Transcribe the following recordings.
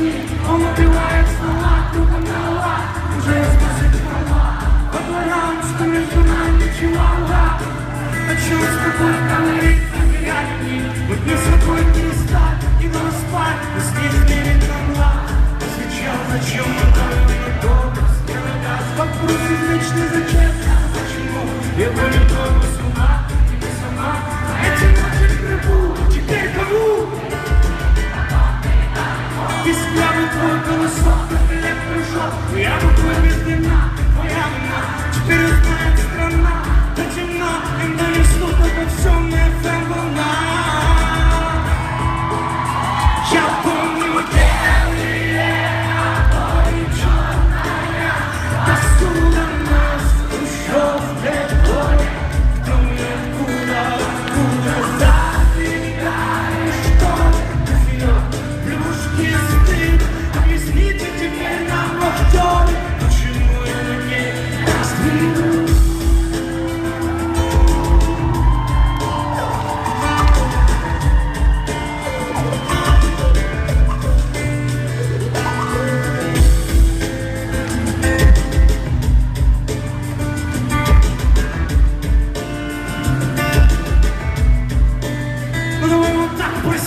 All my rewards We have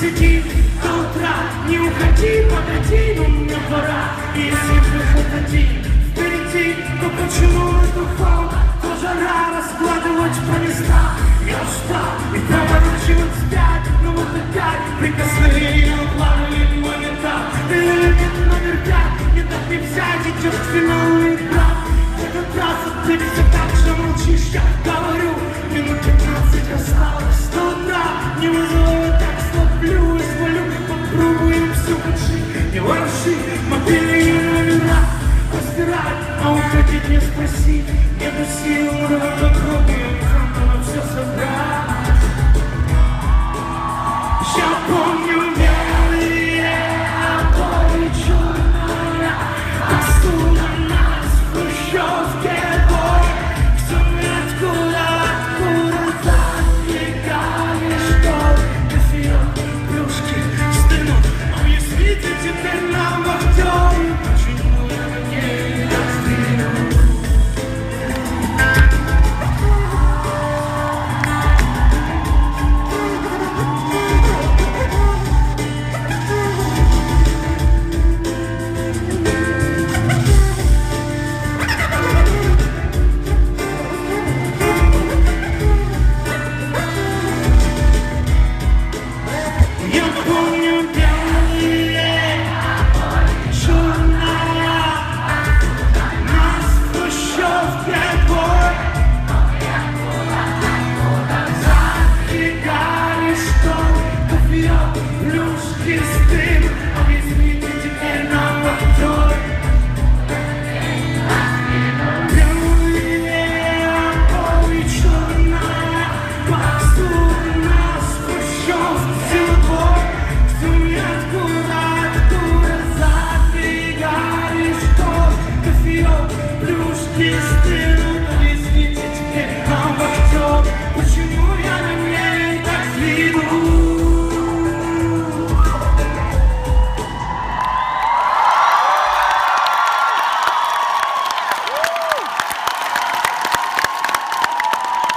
сиди до утра Не уходи, погоди, но мне пора. И сижу уходи впереди Но почему эту фау То жара раскладывать по местам? Я устал и поворачивать спять Но вот опять прикосновение плавали мой металл Элемент номер пять Не так нельзя, идет финал и игра В этот раз ты все так же молчишь Я голова Algo que desprezível, eu preciso